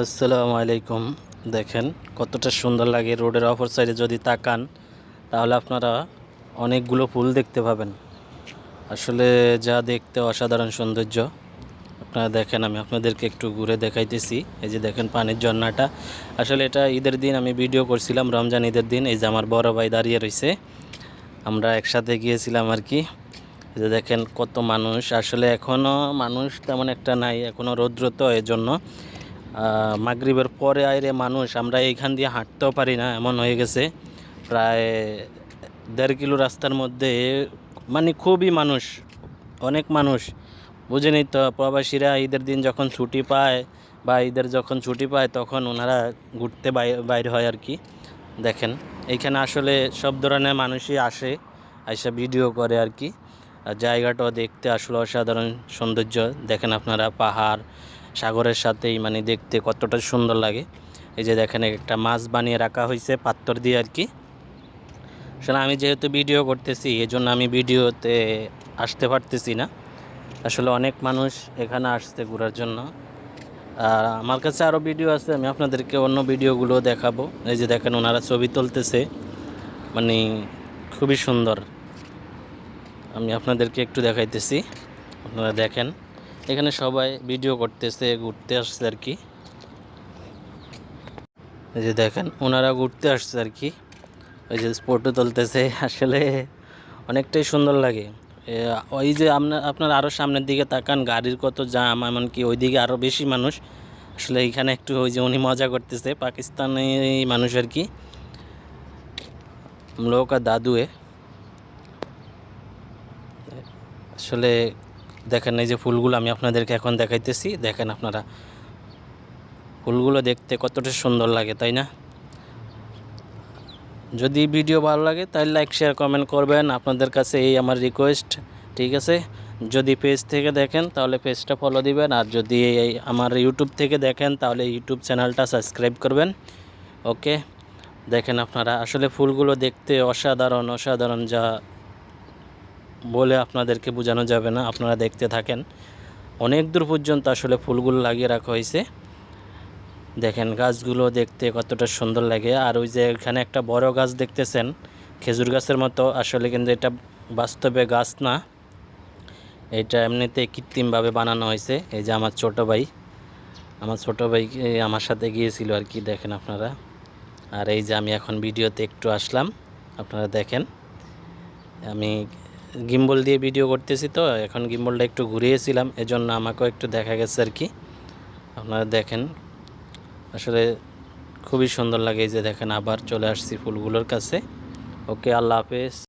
আসসালামু আলাইকুম। দেখেন, কতটা সুন্দর লাগে রোডের অপর সাইডে যদি তাকান, তাহলে আপনারা অনেকগুলো ফুল দেখতে পাবেন। আসলে যা দেখতে অসাধারণ সৌন্দর্য। আপনারা দেখেন, আমি আপনাদেরকে একটু ঘুরে দেখাইতেছি। এই যে দেখেন পানির ঝর্ণাটা। আসলে এটা ঈদের দিন, আমি ভিডিও করছিলাম, রমজান ঈদের দিন। এই যে আমার বড় ভাই দাঁড়িয়ে রয়েছে আমরা একসাথে গিয়েছিলাম আর কি। যে দেখেন কত মানুষ। আসলে এখনও মানুষ তেমন একটা নাই এখনও রৌদ্র তো এর জন্য মাগরিবের পরে আইরে মানুষ, আমরা এইখান দিয়ে হাঁটতেও পারি না, এমন হয়ে গেছে। প্রায় দেড় কিলো রাস্তার মধ্যে মানে খুবই মানুষ, অনেক মানুষ। বুঝেনি তো, প্রবাসীরা ঈদের দিন যখন ছুটি পায় বা ঈদের যখন ছুটি পায়, তখন ওনারা ঘুরতে বাই- বাইর হয় আর কি। দেখেন, এইখানে আসলে সব ধরনের মানুষই আসে, আইসা ভিডিও করে আর কি। আর জায়গাটাও দেখতে আসলে অসাধারণ সৌন্দর্য। দেখেন আপনারা, পাহাড় সাগরের সাথেই মানে দেখতে কতটা সুন্দর লাগে। এই যে দেখেন, একটা মাছ বানিয়ে রাখা হয়েছে পাত্তর দিয়ে আর কি। আসলে আমি যেহেতু ভিডিও করতেছি এই জন্য আমি ভিডিওতে আসতে পারতেছি না। আসলে অনেক মানুষ এখানে আসছে ঘোরার জন্য। আর আমার কাছে আরও ভিডিও আছে, আমি আপনাদেরকে অন্য ভিডিওগুলো দেখাবো। এই যে দেখেন, ওনারা ছবি তুলতেছে। মানে খুবই সুন্দর। আমি আপনাদেরকে একটু দেখাইতেছি। আপনারা দেখেন। এখানে সবাই ভিডিও করতেছে, ঘুরতে আসছে আর কি। এই যে দেখেন, ওনারা ঘুরতে আসছে আর কি। ওই যে ফটো তুলতেছে, আসলে অনেকটাই সুন্দর লাগে। ওই যে আপনার আপনার আরও সামনের দিকে তাকান, গাড়ির কত জাম, এমনকি ওই দিকে আরও বেশি মানুষ। আসলে এখানে একটু ওই যে উনি মজা করতেছে, পাকিস্তানি মানুষ আর কি। লোক আর দাদুয়ে। আসলে দেখেন, এই যে ফুলগুলো আমি আপনাদেরকে এখন দেখাইতেছি। দেখেন আপনারা, ফুলগুলো দেখতে কতটা সুন্দর লাগে, তাই না? যদি ভিডিও ভালো লাগে, তাহলে লাইক, শেয়ার, কমেন্ট করবেন। আপনাদের কাছে এই আমার রিকোয়েস্ট ঠিক আছে? যদি পেজ থেকে দেখেন, তাহলে পেজটা ফলো দিবেন। আর যদি এই আমার ইউটিউব থেকে দেখেন, তাহলে ইউটিউব চ্যানেলটা সাবস্ক্রাইব করবেন। ওকে দেখেন আপনারা, আসলে ফুলগুলো দেখতে অসাধারণ অসাধারণ যা বলে আপনাদেরকে বোঝানো যাবে না, আপনারা দেখতে থাকেন। অনেক দূর পর্যন্ত আসলে ফুলগুলো লাগিয়ে রাখা হয়েছে। দেখেন গাছগুলো দেখতে কতটা সুন্দর লাগে। আর ওই যে এখানে একটা বড় গাছ দেখতেছেন, খেজুর গাছের মতো। আসলে কিন্তু এটা বাস্তবে গাছ না। এটা এমনিতে কৃত্রিমভাবে বানানো হয়েছে। এই যে আমার ছোট ভাই, আমার ছোটো ভাই আমার সাথে গিয়েছিল আর কি, দেখেন আপনারা। আর এই যে আমি এখন ভিডিওতে একটু আসলাম, আপনারা দেখেন। আমি গিম্বল দিয়ে ভিডিও করতেছি তো, এখন গিম্বলটা একটু ঘুরিয়েছিলাম, এজন্য আমাকেও একটু দেখা গেছে আর কি। আপনারা দেখেন, আসলে খুবই সুন্দর লাগে যে দেখেন, আবার চলে আসছি ফুলগুলোর কাছে। ওকে, আল্লাহ হাফেজ।